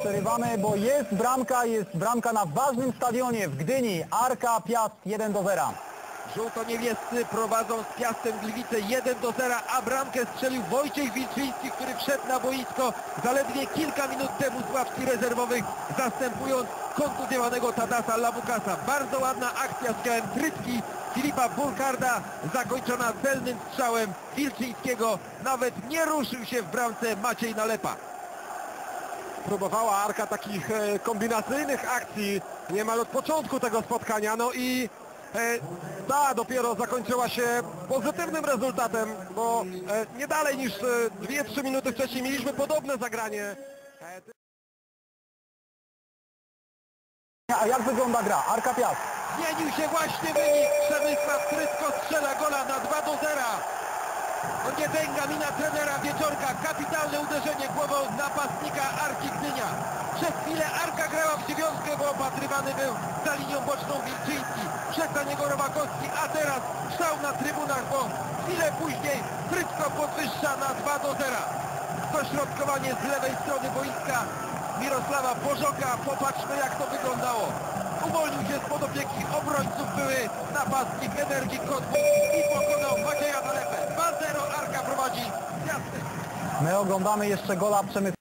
Przerywamy, bo jest bramka, jest bramka na ważnym stadionie w Gdyni. Arka Piast 1 do 0. Żółto-niebiescy prowadzą z Piastem Gliwice 1 do 0, a bramkę strzelił Wojciech Wilczyński, który wszedł na boisko zaledwie kilka minut temu z ławki rezerwowych, zastępując kontuzjowanego Tadasa Labukasa. Bardzo ładna akcja z udziałem Frytki Filipa Burkarda, zakończona celnym strzałem Wilczyńskiego. Nawet nie ruszył się w bramce Maciej Nalepa. Próbowała Arka takich e, kombinacyjnych akcji niemal od początku tego spotkania, no i e, ta dopiero zakończyła się pozytywnym rezultatem, bo e, nie dalej niż e, 2-3 minuty wcześniej mieliśmy podobne zagranie. A jak wygląda gra? Arka Piast. Zmienił się właśnie wynik. Przemysław Trysko strzela gola na 2 do 0. To nie dęga mina trenera Wieczorka. Kapitalne uderzenie głową napastnika Arki Gdynia. Przez chwilę Arka grała w dziewiątkę, bo opatrywany był za linią boczną Wilczyński. Przez niego Robakowski, a teraz szał na trybunach, bo chwilę później Trysko podwyższa na 2 do 0. Dośrodkowanie z lewej strony boiska Mirosława Bożoka. Popatrzmy jak to wyglądało. Uwolnił się spod opieki obrońców były napastnik Energii Kotwów i pokonał Macieja Nalepę. 2-0 Arka prowadzi z Piastem. My oglądamy jeszcze gola Przemysława.